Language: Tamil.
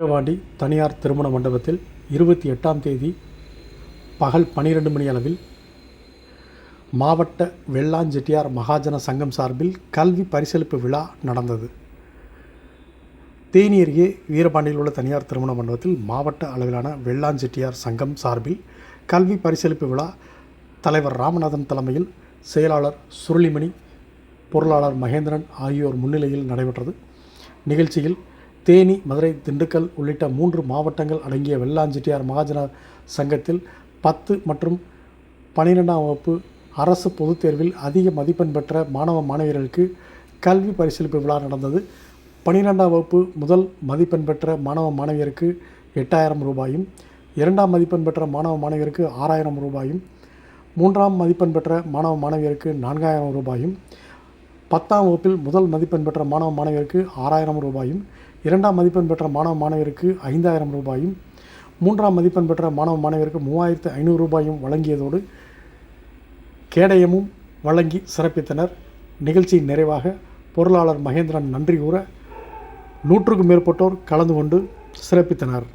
விக்கிரவாண்டி தனியார் திருமண மண்டபத்தில் இருபத்தி எட்டாம் தேதி பகல் பனிரெண்டு மணி அளவில் மாவட்ட வெள்ளாஞ்செட்டியார் மகாஜன சங்கம் சார்பில் கல்வி பரிசளிப்பு விழா நடந்தது. தேனி அருகே வீரபாண்டியில் உள்ள தனியார் திருமண மண்டபத்தில் மாவட்ட அளவிலான வெள்ளாஞ்செட்டியார் சங்கம் சார்பில் கல்வி பரிசளிப்பு விழா தலைவர் ராமநாதன் தலைமையில் செயலாளர் சுருளிமணி பொருளாளர் மகேந்திரன் ஆகியோர் முன்னிலையில் நடைபெற்றது. நிகழ்ச்சியில் தேனி மதுரை திண்டுக்கல் உள்ளிட்ட மூன்று மாவட்டங்கள் அடங்கிய வெள்ளாஞ்செட்டியார் மகாஜன சங்கத்தில் பத்து மற்றும் பன்னிரெண்டாம் வகுப்பு அரசு பொதுத் தேர்வில் அதிக மதிப்பெண் பெற்ற மாணவ மாணவியர்களுக்கு கல்வி பரிசளிப்பு விழா நடந்தது. பன்னிரெண்டாம் வகுப்பு முதல் மதிப்பெண் பெற்ற மாணவ மாணவியருக்கு எட்டாயிரம் ரூபாயும் இரண்டாம் மதிப்பெண் பெற்ற மாணவ மாணவியருக்கு ஆறாயிரம் ரூபாயும் மூன்றாம் மதிப்பெண் பெற்ற மாணவ மாணவியருக்கு நான்காயிரம் ரூபாயும் பத்தாம் வகுப்பில் முதல் மதிப்பெண் பெற்ற மாணவ மாணவியருக்கு ஆறாயிரம் ரூபாயும் இரண்டாம் மதிப்பெண் பெற்ற மாணவ மாணவியருக்கு ஐந்தாயிரம் ரூபாயும் மூன்றாம் மதிப்பெண் பெற்ற மாணவ மாணவியருக்கு மூவாயிரத்து ஐநூறு ரூபாயும் வழங்கியதோடு கேடயமும் வழங்கி சிறப்பித்தனர். நிகழ்ச்சியின் நிறைவாக பொருளாளர் மகேந்திரன் நன்றி கூற நூற்றுக்கும் மேற்பட்டோர் கலந்து கொண்டு சிறப்பித்தனர்.